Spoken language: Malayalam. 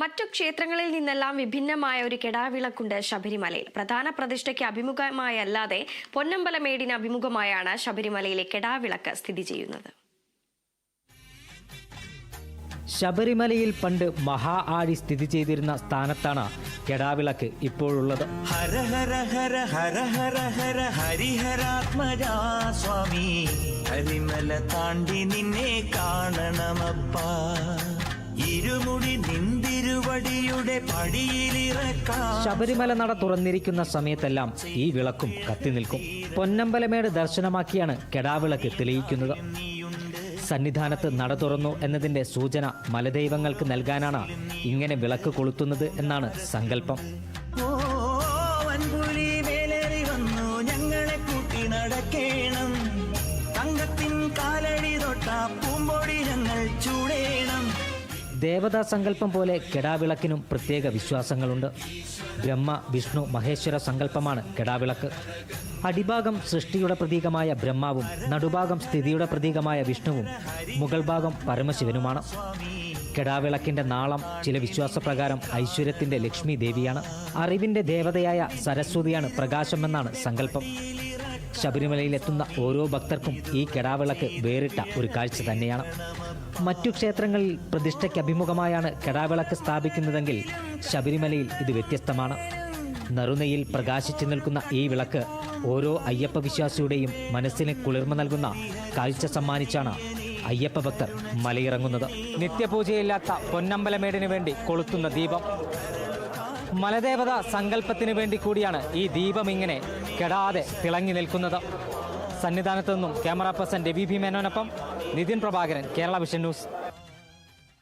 മറ്റു ക്ഷേത്രങ്ങളിൽ നിന്നെല്ലാം വിഭിന്നമായ ഒരു കെടാവിളക്കുണ്ട് ശബരിമലയിൽ. പ്രധാന പ്രതിഷ്ഠയ്ക്ക് അഭിമുഖമായല്ലാതെ പൊന്നമ്പലമേടിന് അഭിമുഖമായാണ് ശബരിമലയിലെ കെടാവിളക്ക് സ്ഥിതി ചെയ്യുന്നത്. ശബരിമലയിൽ പണ്ട് മഹാ ആഴി സ്ഥിതി ചെയ്തിരുന്ന സ്ഥാനത്താണ് കെടാവിളക്ക് ഇപ്പോഴുള്ളത്. ഹര ഹര ഹര ഹര ഹര ഹര ഹരിഹരാത്മജാ സ്വാമി. ഹരിമല താണ്ടി നിന്നെ കാണണമപ്പ. ഇരുമുടി നിന്തിരുവടിയുടെ പടിയിലിറക്കാം. ശബരിമല നട തുറന്നിരിക്കുന്ന സമയത്തെല്ലാം ഈ വിളക്കും കത്തി നിൽക്കും. പൊന്നമ്പലമേട് ദർശനമാക്കിയാണ് കെടാവിളക്ക് തെളിയിക്കുന്നത്. സന്നിധാനത്ത് നട തുറന്നു എന്നതിന്റെ സൂചന മലദൈവങ്ങൾക്ക് നൽകാനാണ് ഇങ്ങനെ വിളക്ക് കൊളുത്തുന്നത് എന്നാണ് സങ്കല്പം. ഞങ്ങളെ കൂട്ടി നടക്കേണം. തങ്കത്തിൻ കാലടി തൊട്ടാ ദേവതാ സങ്കല്പം പോലെ കെടാവിളക്കിനും പ്രത്യേക വിശ്വാസങ്ങളുണ്ട്. ബ്രഹ്മ വിഷ്ണു മഹേശ്വര സങ്കല്പമാണ് കെടാവിളക്ക്. അടിഭാഗം സൃഷ്ടിയുടെ പ്രതീകമായ ബ്രഹ്മാവും നടുഭാഗം സ്ഥിതിയുടെ പ്രതീകമായ വിഷ്ണുവും മുകൾ ഭാഗം പരമശിവനുമാണ്. കെടാവിളക്കിന്റെ നാളം ചില വിശ്വാസപ്രകാരം ഐശ്വര്യത്തിന്റെ ലക്ഷ്മി ദേവിയാണ്. അറിവിന്റെ ദേവതയായ സരസ്വതിയാണ് പ്രകാശമെന്നാണ് സങ്കല്പം. ശബരിമലയിലെത്തുന്ന ഓരോ ഭക്തർക്കും ഈ കെടാവിളക്ക് വേറിട്ട ഒരു കാഴ്ച തന്നെയാണ്. മറ്റു ക്ഷേത്രങ്ങളിൽ പ്രതിഷ്ഠയ്ക്ക് അഭിമുഖമായാണ് കെടാവിളക്ക് സ്ഥാപിക്കുന്നതെങ്കിൽ ശബരിമലയിൽ ഇത് വ്യത്യസ്തമാണ്. നറുനയിൽ പ്രകാശിച്ചു നിൽക്കുന്ന ഈ വിളക്ക് ഓരോ അയ്യപ്പ വിശ്വാസിയുടെയും മനസ്സിന് കുളിർമ നൽകുന്ന കാഴ്ച സമ്മാനിച്ചാണ് അയ്യപ്പ ഭക്തർ മലയിറങ്ങുന്നത്. നിത്യപൂജയില്ലാത്ത പൊന്നമ്പലമേടിനു വേണ്ടി കൊളുത്തുന്ന ദീപം. മലദേവത സങ്കല്പത്തിന് വേണ്ടി കൂടിയാണ് ഈ ദീപം ഇങ്ങനെ കെടാതെ തിളങ്ങി നിൽക്കുന്നത്. സന്നിധാനത്തു നിന്നും ക്യാമറ പേഴ്സൺ രവി ഭീമേനോനൊപ്പം നിതിൻ പ്രഭാകരൻ കേരള വിഷൻ ന്യൂസ്.